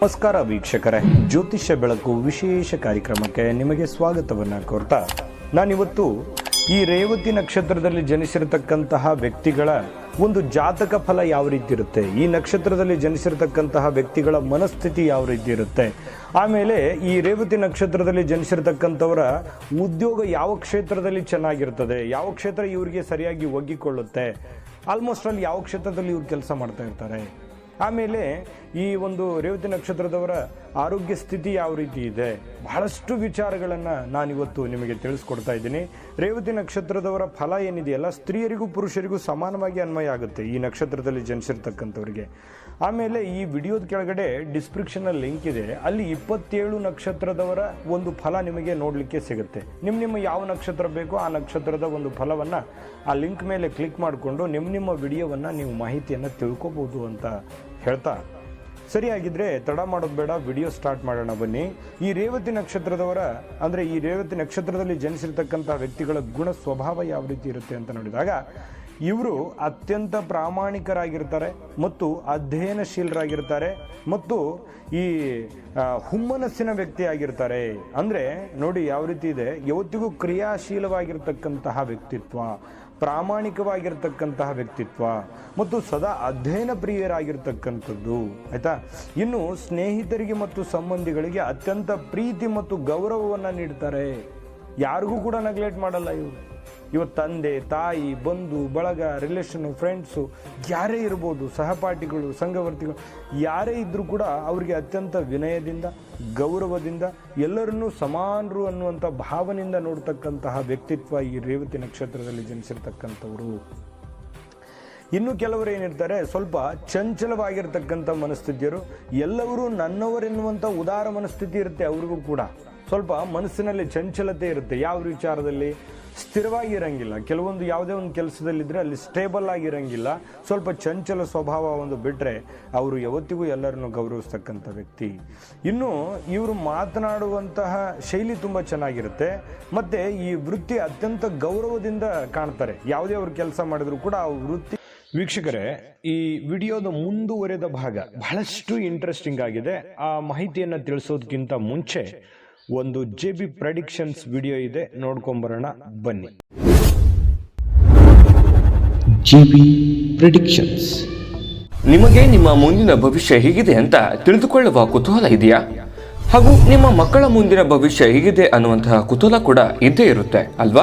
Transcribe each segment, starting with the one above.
ನಮಸ್ಕಾರ ವೀಕ್ಷಕರೇ. ಜ್ಯೋತಿಷ್ಯ ಬೆಳಕು ವಿಶೇಷ ಕಾರ್ಯಕ್ರಮಕ್ಕೆ ನಿಮಗೆ ಸ್ವಾಗತವನ್ನ ಕೋರ್ತಾ ನಾನಿವತ್ತು ಈ ರೇವತಿ ನಕ್ಷತ್ರದಲ್ಲಿ ಜನಿಸಿರತಕ್ಕಂತಹ ವ್ಯಕ್ತಿಗಳ ಒಂದು ಜಾತಕ ಫಲ ಯಾವ ರೀತಿ ಇರುತ್ತೆ? ಈ ನಕ್ಷತ್ರದಲ್ಲಿ ಜನಿಸಿರತಕ್ಕಂತಹ ವ್ಯಕ್ತಿಗಳ ಮನಸ್ಥಿತಿ ಯಾವ ರೀತಿ ಇರುತ್ತೆ? ಆಮೇಲೆ ಈ ರೇವತಿ ನಕ್ಷತ್ರದಲ್ಲಿ ಜನಿಸಿರತಕ್ಕಂಥವರ ಉದ್ಯೋಗ ಯಾವ ಕ್ಷೇತ್ರದಲ್ಲಿ ಚೆನ್ನಾಗಿರ್ತದೆ? ಯಾವ ಕ್ಷೇತ್ರ ಇವರಿಗೆ ಸರಿಯಾಗಿ ಒಗ್ಗಿಕೊಳ್ಳುತ್ತೆ? ಆಲ್ಮೋಸ್ಟ್ ಅಲ್ಲಿ ಯಾವ ಕ್ಷೇತ್ರದಲ್ಲಿ ಇವ್ರು ಕೆಲಸ ಮಾಡ್ತಾ ಇರ್ತಾರೆ? ಆಮೇಲೆ ಈ ಒಂದು ರೇವತಿ ನಕ್ಷತ್ರದವರ ಆರೋಗ್ಯ ಸ್ಥಿತಿ ಯಾವ ರೀತಿ ಇದೆ? ಬಹಳಷ್ಟು ವಿಚಾರಗಳನ್ನು ನಾನಿವತ್ತು ನಿಮಗೆ ತಿಳಿಸ್ಕೊಡ್ತಾ ಇದ್ದೀನಿ. ರೇವತಿ ನಕ್ಷತ್ರದವರ ಫಲ ಏನಿದೆಯಲ್ಲ ಸ್ತ್ರೀಯರಿಗೂ ಪುರುಷರಿಗೂ ಸಮಾನವಾಗಿ ಅನ್ವಯ ಆಗುತ್ತೆ ಈ ನಕ್ಷತ್ರದಲ್ಲಿ ಜನಿಸಿರ್ತಕ್ಕಂಥವ್ರಿಗೆ. ಆಮೇಲೆ ಈ ವಿಡಿಯೋದ ಕೆಳಗಡೆ ಡಿಸ್ಕ್ರಿಪ್ಷನಲ್ಲಿ ಲಿಂಕ್ ಇದೆ. ಅಲ್ಲಿ ಇಪ್ಪತ್ತೇಳು ನಕ್ಷತ್ರದವರ ಒಂದು ಫಲ ನಿಮಗೆ ನೋಡಲಿಕ್ಕೆ ಸಿಗುತ್ತೆ. ನಿಮ್ಮ ನಿಮ್ಮ ಯಾವ ನಕ್ಷತ್ರ ಬೇಕೋ ಆ ನಕ್ಷತ್ರದ ಒಂದು ಫಲವನ್ನು ಆ ಲಿಂಕ್ ಮೇಲೆ ಕ್ಲಿಕ್ ಮಾಡಿಕೊಂಡು ನಿಮ್ಮ ನಿಮ್ಮ ವಿಡಿಯೋವನ್ನು ನೀವು ಮಾಹಿತಿಯನ್ನು ತಿಳ್ಕೊಬೋದು ಅಂತ ಹೇಳ್ತಾ. ಸರಿಯಾಗಿದ್ರೆ ತಡ ಮಾಡೋದು ಬೇಡ, ವಿಡಿಯೋ ಸ್ಟಾರ್ಟ್ ಮಾಡೋಣ ಬನ್ನಿ. ಈ ರೇವತಿ ನಕ್ಷತ್ರದವರ, ಅಂದರೆ ಈ ರೇವತಿ ನಕ್ಷತ್ರದಲ್ಲಿ ಜನಿಸಿರ್ತಕ್ಕಂಥ ವ್ಯಕ್ತಿಗಳ ಗುಣ ಸ್ವಭಾವ ಯಾವ ರೀತಿ ಇರುತ್ತೆ ಅಂತ ನೋಡಿದಾಗ, ಇವರು ಅತ್ಯಂತ ಪ್ರಾಮಾಣಿಕರಾಗಿರ್ತಾರೆ ಮತ್ತು ಅಧ್ಯಯನಶೀಲರಾಗಿರ್ತಾರೆ ಮತ್ತು ಈ ಹುಮ್ಮನಸ್ಸಿನ ವ್ಯಕ್ತಿ ಆಗಿರ್ತಾರೆ. ಅಂದರೆ ನೋಡಿ ಯಾವ ರೀತಿ ಇದೆ, ಯಾವತ್ತಿಗೂ ಕ್ರಿಯಾಶೀಲವಾಗಿರ್ತಕ್ಕಂತಹ ವ್ಯಕ್ತಿತ್ವ. ಪ್ರಾಮಾಣಿಕವಾಗಿರ್ತಕ್ಕಂತಹ ವ್ಯಕ್ತಿತ್ವ ಮತ್ತು ಸದಾ ಅಧ್ಯಯನ ಪ್ರಿಯರಾಗಿರ್ತಕ್ಕಂಥದ್ದು, ಆಯಿತಾ? ಇನ್ನು ಸ್ನೇಹಿತರಿಗೆ ಮತ್ತು ಸಂಬಂಧಿಗಳಿಗೆ ಅತ್ಯಂತ ಪ್ರೀತಿ ಮತ್ತು ಗೌರವವನ್ನು ನೀಡ್ತಾರೆ. ಯಾರಿಗೂ ಕೂಡ ನೆಗ್ಲೆಕ್ಟ್ ಮಾಡಲ್ಲ ಇವರು. ಇವತ್ತು ತಂದೆ, ತಾಯಿ, ಬಂಧು, ಬಳಗ ರಿಲೇಷನ್ನು ಫ್ರೆಂಡ್ಸು ಯಾರೇ ಇರ್ಬೋದು, ಸಹಪಾಠಿಗಳು, ಸಂಘವರ್ತಿಗಳು, ಯಾರೇ ಇದ್ದರೂ ಕೂಡ ಅವರಿಗೆ ಅತ್ಯಂತ ವಿನಯದಿಂದ ಗೌರವದಿಂದ ಎಲ್ಲರನ್ನೂ ಸಮಾನರು ಅನ್ನುವಂಥ ಭಾವನೆಯಿಂದ ನೋಡ್ತಕ್ಕಂತಹ ವ್ಯಕ್ತಿತ್ವ ಈ ರೇವತಿ ನಕ್ಷತ್ರದಲ್ಲಿ ಜನಿಸಿರ್ತಕ್ಕಂಥವರು. ಇನ್ನು ಕೆಲವರು ಏನಿರ್ತಾರೆ, ಸ್ವಲ್ಪ ಚಂಚಲವಾಗಿರ್ತಕ್ಕಂಥ ಮನಸ್ಥಿತಿಯರು. ಎಲ್ಲರೂ ನನ್ನವರೆನ್ನುವಂಥ ಉದಾರ ಮನಸ್ಥಿತಿ ಇರುತ್ತೆ ಅವ್ರಿಗೂ ಕೂಡ. ಸ್ವಲ್ಪ ಮನಸ್ಸಿನಲ್ಲಿ ಚಂಚಲತೆ ಇರುತ್ತೆ. ಯಾವ ವಿಚಾರದಲ್ಲಿ? ಸ್ಥಿರವಾಗಿ ಇರಂಗಿಲ್ಲ. ಕೆಲವೊಂದು ಯಾವುದೇ ಒಂದು ಕೆಲಸದಲ್ಲಿದ್ದರೆ ಅಲ್ಲಿ ಸ್ಟೇಬಲ್ ಆಗಿರಂಗಿಲ್ಲ ಸ್ವಲ್ಪ ಚಂಚಲ ಸ್ವಭಾವ ಒಂದು ಬಿಟ್ಟರೆ ಅವರು ಯಾವತ್ತಿಗೂ ಎಲ್ಲರನ್ನು ಗೌರವಿಸ್ತಕ್ಕಂಥ ವ್ಯಕ್ತಿ. ಇನ್ನು ಇವರು ಮಾತನಾಡುವಂತಹ ಶೈಲಿ ತುಂಬ ಚೆನ್ನಾಗಿರುತ್ತೆ. ಮತ್ತು ಈ ವೃತ್ತಿ ಅತ್ಯಂತ ಗೌರವದಿಂದ ಕಾಣ್ತಾರೆ. ಯಾವುದೇ ಅವರು ಕೆಲಸ ಮಾಡಿದ್ರು ಕೂಡ ಆ ವೃತ್ತಿ ವೀಕ್ಷಕರೇ, ಈ ವಿಡಿಯೋದ ಮುಂದುವರೆದ ಭಾಗ ಬಹಳಷ್ಟು ಇಂಟ್ರೆಸ್ಟಿಂಗ್ ಆಗಿದೆ. ಆ ಮಾಹಿತಿಯನ್ನು ತಿಳಿಸೋದಕ್ಕಿಂತ ಮುಂಚೆ ಒಂದು ಜೆ ಬಿ ಪ್ರಡಿಕ್ಷನ್ಸ್ ವಿಡಿಯೋ ಇದೆ. ನೋಡ್ಕೊಂಬರೋಣ. ಬನ್ನಿ. ಜಿಬಿ ಪ್ರಿಡಿಕ್ಷನ್ಸ್ ನಿಮಗೆ ನಿಮ್ಮ ಮುಂದಿನ ಭವಿಷ್ಯ ಹೇಗಿದೆ ಅಂತ ತಿಳಿದುಕೊಳ್ಳುವ ಕುತೂಹಲ ಇದೆಯಾ? ಹಾಗೂ ನಿಮ್ಮ ಮಕ್ಕಳ ಮುಂದಿನ ಭವಿಷ್ಯ ಹೇಗಿದೆ ಅನ್ನುವಂತಹ ಕುತೂಹಲ ಕೂಡ ಇದ್ದೇ ಇರುತ್ತೆ ಅಲ್ವಾ?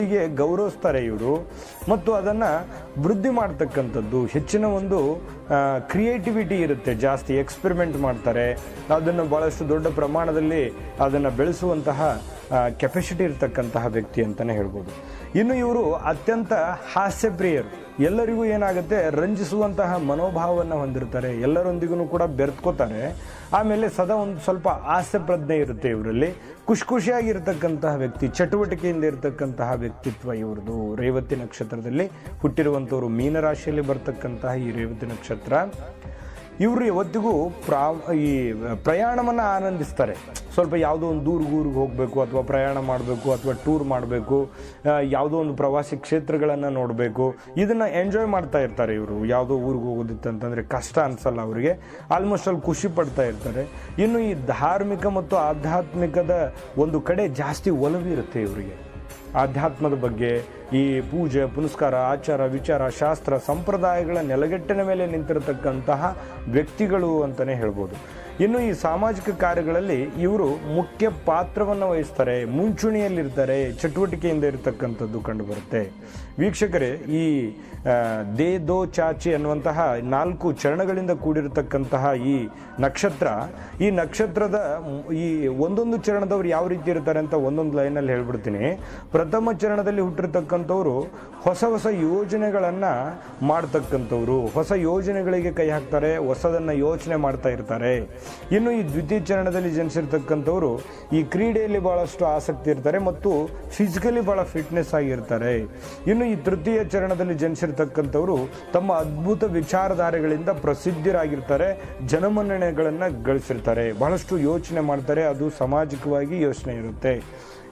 ಹೀಗೆ ಗೌರವಿಸ್ತಾರೆ ಇವರು. ಮತ್ತು ಅದನ್ನ ವೃದ್ಧಿ ಮಾಡ್ತಕ್ಕಂಥದ್ದು, ಹೆಚ್ಚಿನ ಒಂದು ಕ್ರಿಯೇಟಿವಿಟಿ ಇರುತ್ತೆ. ಜಾಸ್ತಿ ಎಕ್ಸ್ಪೆರಿಮೆಂಟ್ ಮಾಡ್ತಾರೆ. ಅದನ್ನು ಬಹಳಷ್ಟು ದೊಡ್ಡ ಪ್ರಮಾಣದಲ್ಲಿ ಅದನ್ನು ಬೆಳೆಸುವಂತಹ ಕೆಪಾಸಿಟಿ ಇರತಕ್ಕಂತಹ ವ್ಯಕ್ತಿ ಅಂತಾನೆ ಹೇಳ್ಬೋದು. ಇನ್ನು ಇವರು ಅತ್ಯಂತ ಹಾಸ್ಯಪ್ರಿಯರು. ಎಲ್ಲರಿಗೂ ಏನಾಗುತ್ತೆ, ರಂಜಿಸುವಂತಹ ಮನೋಭಾವವನ್ನು ಹೊಂದಿರ್ತಾರೆ. ಎಲ್ಲರೊಂದಿಗೂ ಕೂಡ ಬೆರೆತ್ಕೋತಾರೆ. ಆಮೇಲೆ ಸದಾ ಒಂದು ಸ್ವಲ್ಪ ಆಸೆ ಪ್ರಜ್ಞೆ ಇರುತ್ತೆ ಇವರಲ್ಲಿ. ಖುಷಿ ಖುಷಿಯಾಗಿರ್ತಕ್ಕಂತಹ ವ್ಯಕ್ತಿ, ಚಟುವಟಿಕೆಯಿಂದ ಇರತಕ್ಕಂತಹ ವ್ಯಕ್ತಿತ್ವ ಇವ್ರದ್ದು. ರೇವತಿ ನಕ್ಷತ್ರದಲ್ಲಿ ಹುಟ್ಟಿರುವಂಥವ್ರು ಮೀನರಾಶಿಯಲ್ಲಿ ಬರ್ತಕ್ಕಂತಹ ಈ ರೇವತಿ ನಕ್ಷತ್ರ. ಇವರು ಯಾವತ್ತಿಗೂ ಪ್ರಾ, ಈ ಪ್ರಯಾಣವನ್ನು ಆನಂದಿಸ್ತಾರೆ. ಸ್ವಲ್ಪ ಯಾವುದೋ ಒಂದು ದೂರ ಊರಿಗೆ ಹೋಗಬೇಕು ಅಥವಾ ಪ್ರಯಾಣ ಮಾಡಬೇಕು ಅಥವಾ ಟೂರ್ ಮಾಡಬೇಕು ಯಾವುದೋ ಒಂದು ಪ್ರವಾಸಿ ಕ್ಷೇತ್ರಗಳನ್ನು ನೋಡಬೇಕು. ಇದನ್ನು ಎಂಜಾಯ್ ಮಾಡ್ತಾ ಇರ್ತಾರೆ ಇವರು. ಯಾವುದೋ ಊರಿಗೆ ಹೋಗೋದಿತ್ತಂತಂದರೆ ಕಷ್ಟ ಅನಿಸಲ್ಲ ಅವರಿಗೆ. ಆಲ್ಮೋಸ್ಟ್ ಅಲ್ಲಿ ಖುಷಿ ಪಡ್ತಾ ಇರ್ತಾರೆ. ಇನ್ನು ಈ ಧಾರ್ಮಿಕ ಮತ್ತು ಆಧ್ಯಾತ್ಮಿಕದ ಒಂದು ಕಡೆ ಜಾಸ್ತಿ ಒಲವಿರುತ್ತೆ ಇವರಿಗೆ. ಆಧ್ಯಾತ್ಮದ ಬಗ್ಗೆ ಈ ಪೂಜೆ, ಪುನಸ್ಕಾರ, ಆಚಾರ, ವಿಚಾರ, ಶಾಸ್ತ್ರ, ಸಂಪ್ರದಾಯಗಳ ನೆಲಗಟ್ಟಿನ ಮೇಲೆ ನಿಂತಿರತಕ್ಕಂತಹ ವ್ಯಕ್ತಿಗಳು ಅಂತಲೇ ಹೇಳ್ಬೋದು. ಇನ್ನು ಈ ಸಾಮಾಜಿಕ ಕಾರ್ಯಗಳಲ್ಲಿ ಇವರು ಮುಖ್ಯ ಪಾತ್ರವನ್ನು ವಹಿಸ್ತಾರೆ, ಮುಂಚೂಣಿಯಲ್ಲಿರ್ತಾರೆ, ಚಟುವಟಿಕೆಯಿಂದ ಇರತಕ್ಕಂಥದ್ದು ಕಂಡುಬರುತ್ತೆ. ವೀಕ್ಷಕರೇ, ಈ ದೇ ದೋ ಚಾಚಿ ಅನ್ನುವಂತಹ ನಾಲ್ಕು ಚರಣಗಳಿಂದ ಕೂಡಿರತಕ್ಕಂತಹ ಈ ನಕ್ಷತ್ರ, ಈ ನಕ್ಷತ್ರದ, ಈ ಒಂದೊಂದು ಚರಣದವ್ರು ಯಾವ ರೀತಿ ಇರ್ತಾರೆ ಅಂತ ಒಂದೊಂದು ಲೈನಲ್ಲಿ ಹೇಳ್ಬಿಡ್ತೀನಿ. ಪ್ರಥಮ ಚರಣದಲ್ಲಿ ಹುಟ್ಟಿರ್ತಕ್ಕಂಥವ್ರು ಹೊಸ ಹೊಸ ಯೋಜನೆಗಳನ್ನು ಮಾಡ್ತಕ್ಕಂಥವ್ರು. ಹೊಸ ಯೋಜನೆಗಳಿಗೆ ಕೈ ಹಾಕ್ತಾರೆ, ಹೊಸದನ್ನು ಯೋಚನೆ ಮಾಡ್ತಾ ಇರ್ತಾರೆ. ಇನ್ನು ಈ ದ್ವಿತೀಯ ಚರಣದಲ್ಲಿ ಜನಿಸಿರ್ತಕ್ಕಂಥವ್ರು ಈ ಕ್ರೀಡೆಯಲ್ಲಿ ಬಹಳಷ್ಟು ಆಸಕ್ತಿ ಇರ್ತಾರೆ ಮತ್ತು ಫಿಸಿಕಲಿ ಬಹಳ ಫಿಟ್ನೆಸ್ ಆಗಿರ್ತಾರೆ ಇನ್ನು ಈ ತೃತೀಯ ಚರಣದಲ್ಲಿ ಜನಿಸಿರ್ತಕ್ಕಂಥವ್ರು ತಮ್ಮ ಅದ್ಭುತ ವಿಚಾರಧಾರೆಗಳಿಂದ ಪ್ರಸಿದ್ಧರಾಗಿರ್ತಾರೆ, ಜನಮನ್ನಣೆಗಳನ್ನು ಗಳಿಸಿರ್ತಾರೆ. ಬಹಳಷ್ಟು ಯೋಚನೆ ಮಾಡ್ತಾರೆ, ಅದು ಸಾಮಾಜಿಕವಾಗಿ ಯೋಚನೆ ಇರುತ್ತೆ.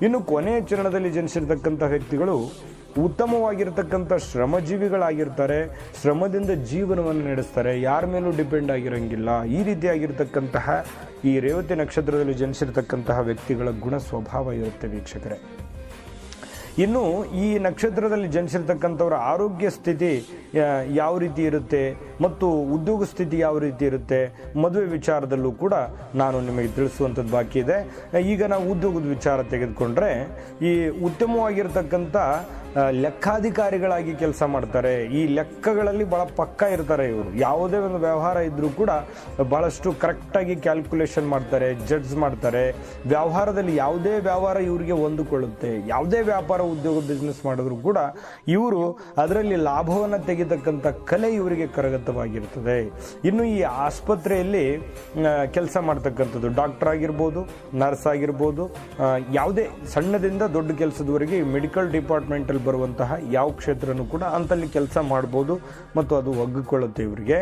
ಇನ್ನು ಕೊನೆಯ ಚರಣದಲ್ಲಿ ಜನಿಸಿರ್ತಕ್ಕಂಥ ವ್ಯಕ್ತಿಗಳು ಉತ್ತಮವಾಗಿರ್ತಕ್ಕಂಥ ಶ್ರಮಜೀವಿಗಳಾಗಿರ್ತಾರೆ, ಶ್ರಮದಿಂದ ಜೀವನವನ್ನು ನಡೆಸ್ತಾರೆ, ಯಾರ ಮೇಲೂ ಡಿಪೆಂಡ್ ಆಗಿರೋಂಗಿಲ್ಲ. ಈ ರೀತಿಯಾಗಿರ್ತಕ್ಕಂತಹ ಈ ರೇವತಿ ನಕ್ಷತ್ರದಲ್ಲಿ ಜನಿಸಿರ್ತಕ್ಕಂತಹ ವ್ಯಕ್ತಿಗಳ ಗುಣ ಸ್ವಭಾವ ಇರುತ್ತೆ ವೀಕ್ಷಕರೇ. ಇನ್ನು ಈ ನಕ್ಷತ್ರದಲ್ಲಿ ಜನಿಸಿರ್ತಕ್ಕಂಥವ್ರ ಆರೋಗ್ಯ ಸ್ಥಿತಿ ಯಾವ ರೀತಿ ಇರುತ್ತೆ ಮತ್ತು ಉದ್ಯೋಗ ಸ್ಥಿತಿ ಯಾವ ರೀತಿ ಇರುತ್ತೆ, ಮದುವೆ ವಿಚಾರದಲ್ಲೂ ಕೂಡ ನಾನು ನಿಮಗೆ ತಿಳಿಸುವಂಥದ್ದು ಬಾಕಿ ಇದೆ. ಈಗ ನಾವು ಉದ್ಯೋಗದ ವಿಚಾರ ತೆಗೆದುಕೊಂಡ್ರೆ, ಈ ಉತ್ತಮವಾಗಿರ್ತಕ್ಕಂಥ ಲೆಕ್ಕಾಧಿಕಾರಿಗಳಾಗಿ ಕೆಲಸ ಮಾಡ್ತಾರೆ. ಈ ಲೆಕ್ಕಗಳಲ್ಲಿ ಬಹಳ ಪಕ್ಕ ಇರ್ತಾರೆ ಇವರು. ಯಾವುದೇ ಒಂದು ವ್ಯವಹಾರ ಇದ್ದರೂ ಕೂಡ ಬಹಳಷ್ಟು ಕರೆಕ್ಟಾಗಿ ಕ್ಯಾಲ್ಕುಲೇಷನ್ ಮಾಡ್ತಾರೆ ಜಡ್ಜ್ ಮಾಡ್ತಾರೆ. ವ್ಯವಹಾರದಲ್ಲಿ ಯಾವುದೇ ವ್ಯವಹಾರ ಇವರಿಗೆ ಹೊಂದಿಕೊಳ್ಳುತ್ತೆ. ಯಾವುದೇ ವ್ಯಾಪಾರ ಉದ್ಯೋಗ ಬಿಸ್ನೆಸ್ ಮಾಡಿದ್ರು ಕೂಡ ಇವರು ಅದರಲ್ಲಿ ಲಾಭವನ್ನು ತೆಗೆತಕ್ಕಂಥ ಕಲೆ ಇವರಿಗೆ ಕರಗತವಾಗಿರ್ತದೆ. ಇನ್ನು ಈ ಆಸ್ಪತ್ರೆಯಲ್ಲಿ ಕೆಲಸ ಮಾಡ್ತಕ್ಕಂಥದ್ದು ಡಾಕ್ಟರ್ ಆಗಿರ್ಬೋದು ನರ್ಸ್ ಆಗಿರ್ಬೋದು ಯಾವುದೇ ಸಣ್ಣದಿಂದ ದೊಡ್ಡ ಕೆಲಸದವರೆಗೆ ಮೆಡಿಕಲ್ ಡಿಪಾರ್ಟ್ಮೆಂಟಲ್ಲಿ ಬರುವಂತಹ ಯಾವ ಕ್ಷೇತ್ರನೂ ಕೂಡ ಅಂತಲ್ಲಿ ಕೆಲಸ ಮಾಡ್ಬೋದು ಮತ್ತು ಅದು ಒಗ್ಗಿಕೊಳ್ಳುತ್ತೆ ಇವರಿಗೆ.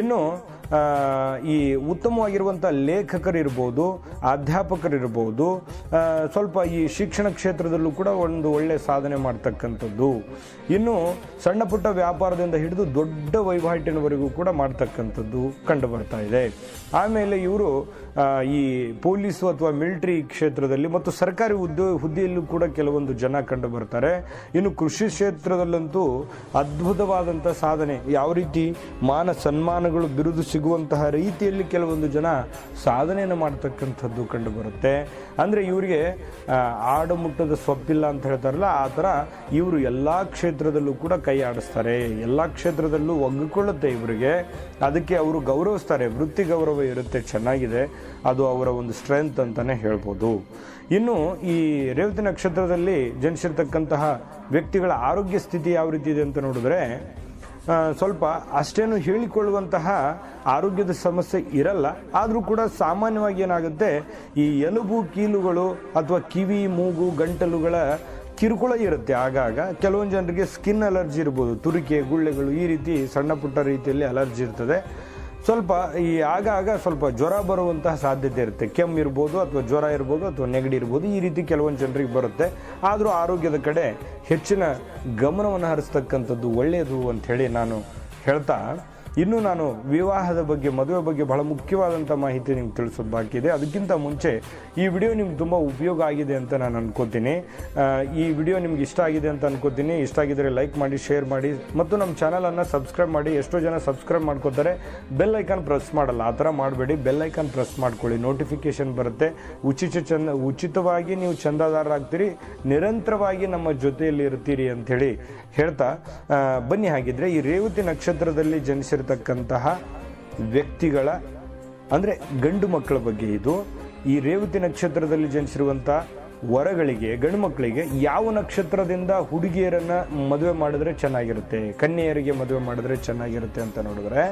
ಇನ್ನು ಈ ಉತ್ತಮವಾಗಿರುವಂಥ ಲೇಖಕರಿರ್ಬೋದು, ಅಧ್ಯಾಪಕರಿರ್ಬೋದು ಸ್ವಲ್ಪ ಈ ಶಿಕ್ಷಣ ಕ್ಷೇತ್ರದಲ್ಲೂ ಕೂಡ ಒಂದು ಒಳ್ಳೆಯ ಸಾಧನೆ ಮಾಡ್ತಕ್ಕಂಥದ್ದು. ಇನ್ನು, ಸಣ್ಣ ಪುಟ್ಟ ವ್ಯಾಪಾರದಿಂದ ಹಿಡಿದು ದೊಡ್ಡ ವಹಿವಾಟಿನವರೆಗೂ ಕೂಡ ಮಾಡ್ತಕ್ಕಂಥದ್ದು ಕಂಡು ಬರ್ತಾ ಇದೆ. ಆಮೇಲೆ ಇವರು ಈ ಪೊಲೀಸು ಅಥವಾ ಮಿಲಿಟರಿ ಕ್ಷೇತ್ರದಲ್ಲಿ ಮತ್ತು ಸರ್ಕಾರಿ ಉದ್ಯೋಗ ಹುದ್ದೆಯಲ್ಲೂ ಕೂಡ ಕೆಲವೊಂದು ಜನ ಕಂಡು ಬರ್ತಾರೆ. ಇನ್ನು ಕೃಷಿ ಕ್ಷೇತ್ರದಲ್ಲಂತೂ ಅದ್ಭುತವಾದಂಥ ಸಾಧನೆ. ಯಾವ ರೀತಿ ಮಾನ ಸನ್ಮಾನಗಳು ಬಿರುದು ಸಿಗುವಂತಹ ರೀತಿಯಲ್ಲಿ ಕೆಲವೊಂದು ಜನ ಸಾಧನೆಯನ್ನು ಮಾಡ್ತಕ್ಕಂಥದ್ದು ಕಂಡು ಬರುತ್ತೆ. ಅಂದರೆ ಇವರಿಗೆ ಆ, ಆಡು ಮುಟ್ಟದ ಸೊಪ್ಪಿಲ್ಲ ಅಂತ ಹೇಳ್ತಾರಲ್ಲ ಆ ಥರ ಇವರು ಎಲ್ಲ ಕ್ಷೇತ್ರದಲ್ಲೂ ಕೂಡ ಕೈ ಆಡಿಸ್ತಾರೆ. ಎಲ್ಲ ಕ್ಷೇತ್ರದಲ್ಲೂ ಒಗ್ಗಿಕೊಳ್ಳುತ್ತೆ ಇವರಿಗೆ. ಅದಕ್ಕೆ ಅವರು ಗೌರವಿಸ್ತಾರೆ. ವೃತ್ತಿ ಗೌರವ ಇರುತ್ತೆ. ಚೆನ್ನಾಗಿದೆ. ಅದು ಅವರ ಒಂದು ಸ್ಟ್ರೆಂತ್ ಅಂತಲೇ ಹೇಳ್ಬೋದು. ಇನ್ನು ಈ ರೇವತಿ ನಕ್ಷತ್ರದಲ್ಲಿ ಜನಿಸಿರ್ತಕ್ಕಂತಹ ವ್ಯಕ್ತಿಗಳ ಆರೋಗ್ಯ ಸ್ಥಿತಿ ಯಾವ ರೀತಿ ಇದೆ ಅಂತ ನೋಡಿದ್ರೆ ಸ್ವಲ್ಪ ಅಷ್ಟೇನು ಹೇಳಿಕೊಳ್ಳುವಂತಹ ಆರೋಗ್ಯದ ಸಮಸ್ಯೆ ಇರಲ್ಲ. ಆದರೂ ಕೂಡ ಸಾಮಾನ್ಯವಾಗಿ ಏನಾಗುತ್ತೆ, ಈ ಎಲುಬು, ಕೀಲುಗಳು ಅಥವಾ ಕಿವಿ, ಮೂಗು, ಗಂಟಲುಗಳ ಕಿರುಕುಳ ಇರುತ್ತೆ. ಆಗಾಗ ಕೆಲವೊಂದು ಜನರಿಗೆ ಸ್ಕಿನ್ ಅಲರ್ಜಿ ಇರ್ಬೋದು. ತುರಿಕೆ, ಗುಳ್ಳೆಗಳು ಈ ರೀತಿ ಸಣ್ಣ ಪುಟ್ಟ ರೀತಿಯಲ್ಲಿ ಅಲರ್ಜಿ ಇರ್ತದೆ. ಸ್ವಲ್ಪ ಈ ಆಗಾಗ ಆಗ ಸ್ವಲ್ಪ ಜ್ವರ ಬರುವಂತಹ ಸಾಧ್ಯತೆ ಇರುತ್ತೆ. ಕೆಮ್ಮು ಇರ್ಬೋದು ಅಥವಾ ಜ್ವರ ಇರ್ಬೋದು ಅಥವಾ ನೆಗಡಿ ಇರ್ಬೋದು, ಈ ರೀತಿ ಕೆಲವೊಂದು ಜನರಿಗೆ ಬರುತ್ತೆ. ಆದರೂ ಆರೋಗ್ಯದ ಕಡೆ ಹೆಚ್ಚಿನ ಗಮನವನ್ನು ಹರಿಸ್ತಕ್ಕಂಥದ್ದು ಒಳ್ಳೆಯದು ಅಂತ ಹೇಳಿ ನಾನು ಹೇಳ್ತಾ ಇನ್ನು ನಾನು ವಿವಾಹದ ಬಗ್ಗೆ, ಮದುವೆ ಬಗ್ಗೆ ಬಹಳ ಮುಖ್ಯವಾದಂಥ ಮಾಹಿತಿ ನಿಮ್ಗೆ ತಿಳಿಸೋದು ಬಾಕಿ ಇದೆ. ಅದಕ್ಕಿಂತ ಮುಂಚೆ ಈ ವಿಡಿಯೋ ನಿಮ್ಗೆ ತುಂಬ ಉಪಯೋಗ ಆಗಿದೆ ಅಂತ ನಾನು ಅನ್ಕೋತೀನಿ. ಈ ವಿಡಿಯೋ ನಿಮ್ಗೆ ಇಷ್ಟ ಆಗಿದೆ ಅಂತ ಅನ್ಕೋತೀನಿ. ಇಷ್ಟ ಆಗಿದ್ರೆ ಲೈಕ್ ಮಾಡಿ, ಶೇರ್ ಮಾಡಿ ಮತ್ತು ನಮ್ಮ ಚಾನಲನ್ನು ಸಬ್ಸ್ಕ್ರೈಬ್ ಮಾಡಿ. ಎಷ್ಟೋ ಜನ ಸಬ್ಸ್ಕ್ರೈಬ್ ಮಾಡ್ಕೋತಾರೆ. ಬೆಲ್ ಐಕಾನ್ ಪ್ರೆಸ್ ಮಾಡಲ್ಲ, ಆ ಥರ ಮಾಡಬೇಡಿ. ಬೆಲ್ ಐಕಾನ್ ಪ್ರೆಸ್ ಮಾಡ್ಕೊಳ್ಳಿ. ನೋಟಿಫಿಕೇಶನ್ ಬರುತ್ತೆ. ಉಚಿತ ಚಂದ, ಉಚಿತವಾಗಿ ನೀವು ಚಂದಾದಾರರಾಗ್ತೀರಿ. ನಿರಂತರವಾಗಿ ನಮ್ಮ ಜೊತೆಯಲ್ಲಿ ಇರ್ತೀರಿ ಅಂಥೇಳಿ ಹೇಳ್ತಾ ಬನ್ನಿ. ಹಾಗಿದ್ರೆ ಈ ರೇವತಿ ನಕ್ಷತ್ರದಲ್ಲಿ ಜನಿಸಿರ್ತಕ್ಕಂತಹ ವ್ಯಕ್ತಿಗಳ, ಅಂದರೆ ಗಂಡು ಮಕ್ಕಳ ಬಗ್ಗೆ ಇದು, ಈ ರೇವತಿ ನಕ್ಷತ್ರದಲ್ಲಿ ಜನಿಸಿರುವಂಥ ವರಗಳಿಗೆ, ಗಂಡು ಮಕ್ಕಳಿಗೆ ಯಾವ ನಕ್ಷತ್ರದಿಂದ ಹುಡುಗಿಯರನ್ನು ಮದುವೆ ಮಾಡಿದ್ರೆ ಚೆನ್ನಾಗಿರುತ್ತೆ, ಕನ್ಯೆಯರಿಗೆ ಮದುವೆ ಮಾಡಿದ್ರೆ ಚೆನ್ನಾಗಿರುತ್ತೆ ಅಂತ ನೋಡಿದ್ರೆ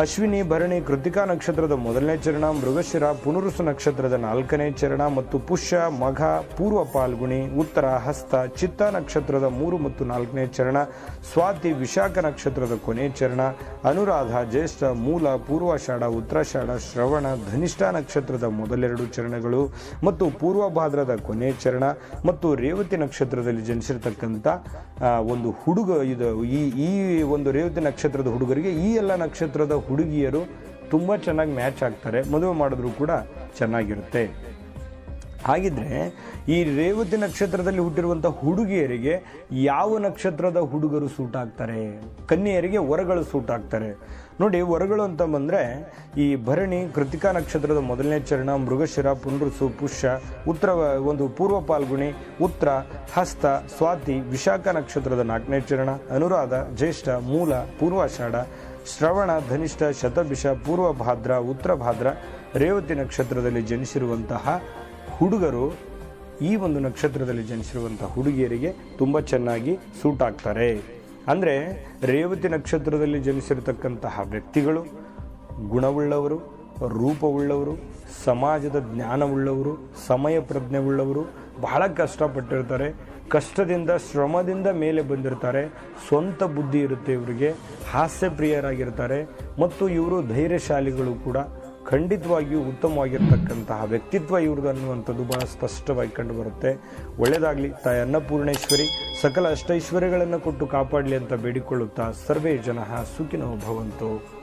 ಅಶ್ವಿನಿ, ಭರಣಿ, ಕೃತಿಕಾ ನಕ್ಷತ್ರದ ಮೊದಲನೇ ಚರಣ, ಮೃಗಶಿರ, ಪುನರುಸು ನಕ್ಷತ್ರದ ನಾಲ್ಕನೇ ಚರಣ ಮತ್ತು ಪುಷ್ಯ, ಮಘ, ಪೂರ್ವ ಪಾಲ್ಗುಣಿ, ಉತ್ತರ, ಹಸ್ತ, ಚಿತ್ತ ನಕ್ಷತ್ರದ ಮೂರು ಮತ್ತು ನಾಲ್ಕನೇ ಚರಣ, ಸ್ವಾತಿ, ವಿಶಾಖ ನಕ್ಷತ್ರದ ಕೊನೆ ಚರಣ, ಅನುರಾಧ, ಜ್ಯೇಷ್ಠ, ಮೂಲ, ಪೂರ್ವಾಷಾಢ, ಉತ್ತರಾಷಾಢ, ಶ್ರವಣ, ಧನಿಷ್ಠ ನಕ್ಷತ್ರದ ಮೊದಲೆರಡು ಚರಣಗಳು ಮತ್ತು ಪೂರ್ವಭಾದ್ರದ ಕೊನೆ ಚರಣ ಮತ್ತು ರೇವತಿ ನಕ್ಷತ್ರದಲ್ಲಿ ಜನಿಸಿರ್ತಕ್ಕಂಥ ಒಂದು ಹುಡುಗ ಇದು, ಈ ಈ ಒಂದು ರೇವತಿ ನಕ್ಷತ್ರದ ಹುಡುಗರಿಗೆ ಈ ಎಲ್ಲ ನಕ್ಷತ್ರದ ಹುಡುಗಿಯರು ತುಂಬ ಚೆನ್ನಾಗಿ ಮ್ಯಾಚ್ ಆಗ್ತಾರೆ, ಮದುವೆ ಮಾಡಿದ್ರು ಕೂಡ ಚೆನ್ನಾಗಿರುತ್ತೆ. ಹಾಗಿದ್ರೆ ಈ ರೇವತಿ ನಕ್ಷತ್ರದಲ್ಲಿ ಹುಟ್ಟಿರುವಂಥ ಹುಡುಗಿಯರಿಗೆ ಯಾವ ನಕ್ಷತ್ರದ ಹುಡುಗರು ಸೂಟ್ ಆಗ್ತಾರೆ? ಕನ್ಯೆಯರಿಗೆ ವರಗಳು ಸೂಟ್ ಆಗ್ತಾರೆ. ನೋಡಿ, ವರಗಳು ಅಂತ ಬಂದರೆ ಈ ಭರಣಿ, ಕೃತಿಕಾ ನಕ್ಷತ್ರದ ಮೊದಲನೇ ಚರಣ, ಮೃಗಶಿರ, ಪುನರುಸು, ಪುಷ್ಯ, ಉತ್ತರ, ಒಂದು ಪೂರ್ವ ಪಾಲ್ಗುಣಿ ಉತ್ತರ ಹಸ್ತ, ಸ್ವಾತಿ, ವಿಶಾಖ ನಕ್ಷತ್ರದ ನಾಲ್ಕನೇ ಚರಣ, ಅನುರಾಧ, ಜ್ಯೇಷ್ಠ, ಮೂಲ, ಪೂರ್ವಾಷಾಢ ಶ್ರವಣ, ಧನಿಷ್ಠ, ಶತಭಿಷ ಪೂರ್ವ ಭಾದ್ರ ಉತ್ತರ ಭಾದ್ರ ರೇವತಿ ನಕ್ಷತ್ರದಲ್ಲಿ ಜನಿಸಿರುವಂತಹ ಹುಡುಗರು ಈ ಒಂದು ನಕ್ಷತ್ರದಲ್ಲಿ ಜನಿಸಿರುವಂತಹ ಹುಡುಗಿಯರಿಗೆ ತುಂಬ ಚೆನ್ನಾಗಿ ಸೂಟ್ ಆಗ್ತಾರೆ. ಅಂದರೆ ರೇವತಿ ನಕ್ಷತ್ರದಲ್ಲಿ ಜನಿಸಿರತಕ್ಕಂತಹ ವ್ಯಕ್ತಿಗಳು, ಗುಣವುಳ್ಳವರು, ರೂಪವುಳ್ಳವರು, ಸಮಾಜದ ಜ್ಞಾನವುಳ್ಳವರು ಸಮಯ ಪ್ರಜ್ಞೆವುಳ್ಳವರು ಬಹಳ ಕಷ್ಟಪಟ್ಟಿರ್ತಾರೆ. ಕಷ್ಟದಿಂದ, ಶ್ರಮದಿಂದ ಮೇಲೆ ಬಂದಿರ್ತಾರೆ. ಸ್ವಂತ ಬುದ್ಧಿ ಇರುತ್ತೆ ಇವರಿಗೆ. ಹಾಸ್ಯಪ್ರಿಯರಾಗಿರ್ತಾರೆ. ಮತ್ತು ಇವರು ಧೈರ್ಯಶಾಲಿಗಳು ಕೂಡ. ಖಂಡಿತವಾಗಿಯೂ ಉತ್ತಮವಾಗಿರ್ತಕ್ಕಂತಹ ವ್ಯಕ್ತಿತ್ವ ಇವ್ರದ್ದು ಅನ್ನುವಂಥದ್ದು ಬಹಳ ಸ್ಪಷ್ಟವಾಗಿ ಕಂಡು ಬರುತ್ತೆ ಒಳ್ಳೆಯದಾಗಲಿ ತಾಯಿ ಅನ್ನಪೂರ್ಣೇಶ್ವರಿ. ಸಕಲ ಅಷ್ಟೈಶ್ವರ್ಯಗಳನ್ನು ಕೊಟ್ಟು ಕಾಪಾಡಲಿ ಅಂತ ಬೇಡಿಕೊಳ್ಳುತ್ತಾ ಸರ್ವೇ ಜನ ಸುಖಿನೋ ಭವಂತು.